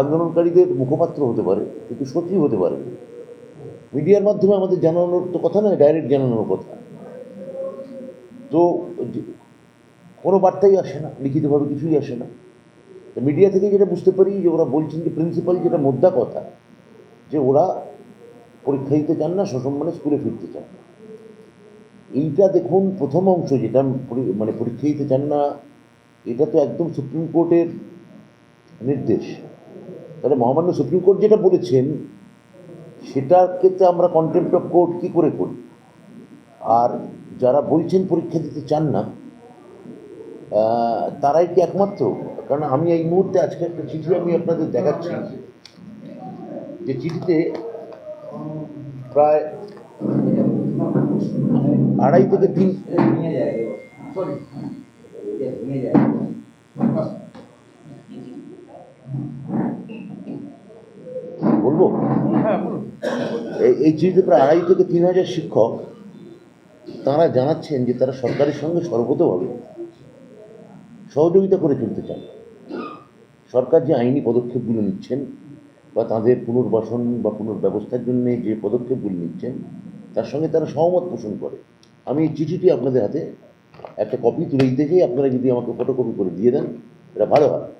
আন্দোলনকারীদের মুখপাত্র হতে পারে, কিন্তু সচিব হতে পারে মিডিয়ার মাধ্যমে আমাদের জানানোর তো কথা নয়, ডাইরেক্ট জানানোর কথা। তো কোনো বার্তাই আসে না, লিখিতভাবে কিছুই আসে না। মিডিয়া থেকে যেটা বুঝতে পারি যে ওরা বলছেন যে প্রিন্সিপাল যেটা মোদ্দা কথা, যে ওরা পরীক্ষা দিতে চান না, সসম্মানে স্কুলে ফিরতে চান না। এইটা দেখুন, প্রথম অংশ যেটা মানে পরীক্ষা দিতে চান না, এটা তো একদম সুপ্রিম কোর্টের নির্দেশ। তাহলে মহামান্য সুপ্রিম কোর্ট যেটা বলেছেন সেটার ক্ষেত্রে আমরা কন্টেম্প্ট অফ কোর্ট কী করে করি? আর যারা বলছেন পরীক্ষা দিতে চান না তারাই কি একমাত্র? কারণ আমি এই মুহূর্তে আজকে একটা চিঠি আমি আপনাদের দেখাচ্ছি, যে চিঠিতে প্রায় আড়াই থেকে তিন এই এই চিঠিতে প্রায় আড়াই থেকে তিন হাজার শিক্ষক, তারা জানাচ্ছেন যে তারা সরকারের সঙ্গে সর্বতভাবে সহযোগিতা করে চলতে চান। সরকার যে আইনি পদক্ষেপগুলো নিচ্ছেন বা তাদের পুনর্বাসন বা পুনর্ব্যবস্থার জন্য যে পদক্ষেপগুলো নিচ্ছেন, তার সঙ্গে তারা সহমত পোষণ করে। আমি এই চিঠিটি আপনাদের হাতে একটা কপি তুলে দিতে চাই। আপনারা যদি আমাকে ফটোকপি করে দিয়ে দেন, এটা ভালো হয়।